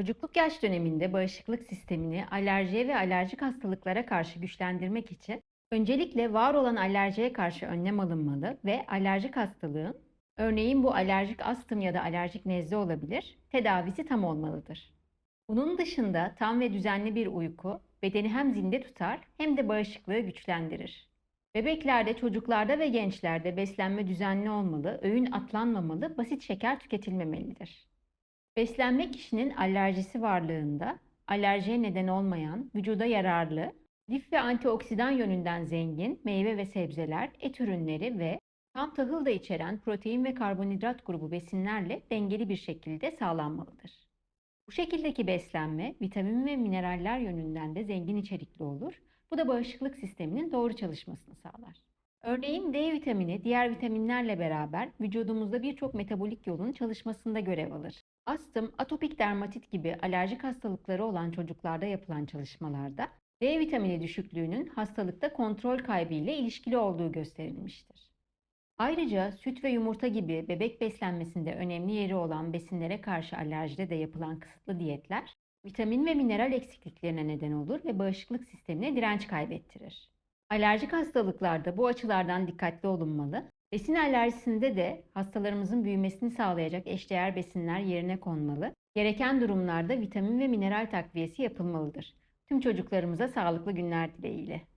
Çocukluk yaş döneminde bağışıklık sistemini alerjiye ve alerjik hastalıklara karşı güçlendirmek için öncelikle var olan alerjiye karşı önlem alınmalı ve alerjik hastalığın, örneğin bu alerjik astım ya da alerjik nezle olabilir, tedavisi tam olmalıdır. Bunun dışında tam ve düzenli bir uyku bedeni hem zinde tutar hem de bağışıklığı güçlendirir. Bebeklerde, çocuklarda ve gençlerde beslenme düzenli olmalı, öğün atlanmamalı, basit şeker tüketilmemelidir. Beslenme kişinin alerjisi varlığında alerjiye neden olmayan, vücuda yararlı, lif ve antioksidan yönünden zengin meyve ve sebzeler, et ürünleri ve tam tahıl da içeren protein ve karbonhidrat grubu besinlerle dengeli bir şekilde sağlanmalıdır. Bu şekildeki beslenme vitamin ve mineraller yönünden de zengin içerikli olur. Bu da bağışıklık sisteminin doğru çalışmasını sağlar. Örneğin D vitamini diğer vitaminlerle beraber vücudumuzda birçok metabolik yolun çalışmasında görev alır. Astım, atopik dermatit gibi alerjik hastalıkları olan çocuklarda yapılan çalışmalarda D vitamini düşüklüğünün hastalıkta kontrol kaybı ile ilişkili olduğu gösterilmiştir. Ayrıca süt ve yumurta gibi bebek beslenmesinde önemli yeri olan besinlere karşı alerjide de yapılan kısıtlı diyetler vitamin ve mineral eksikliklerine neden olur ve bağışıklık sistemine direnç kaybettirir. Alerjik hastalıklarda bu açılardan dikkatli olunmalı. Besin alerjisinde de hastalarımızın büyümesini sağlayacak eşdeğer besinler yerine konmalı. Gereken durumlarda vitamin ve mineral takviyesi yapılmalıdır. Tüm çocuklarımıza sağlıklı günler dileğiyle.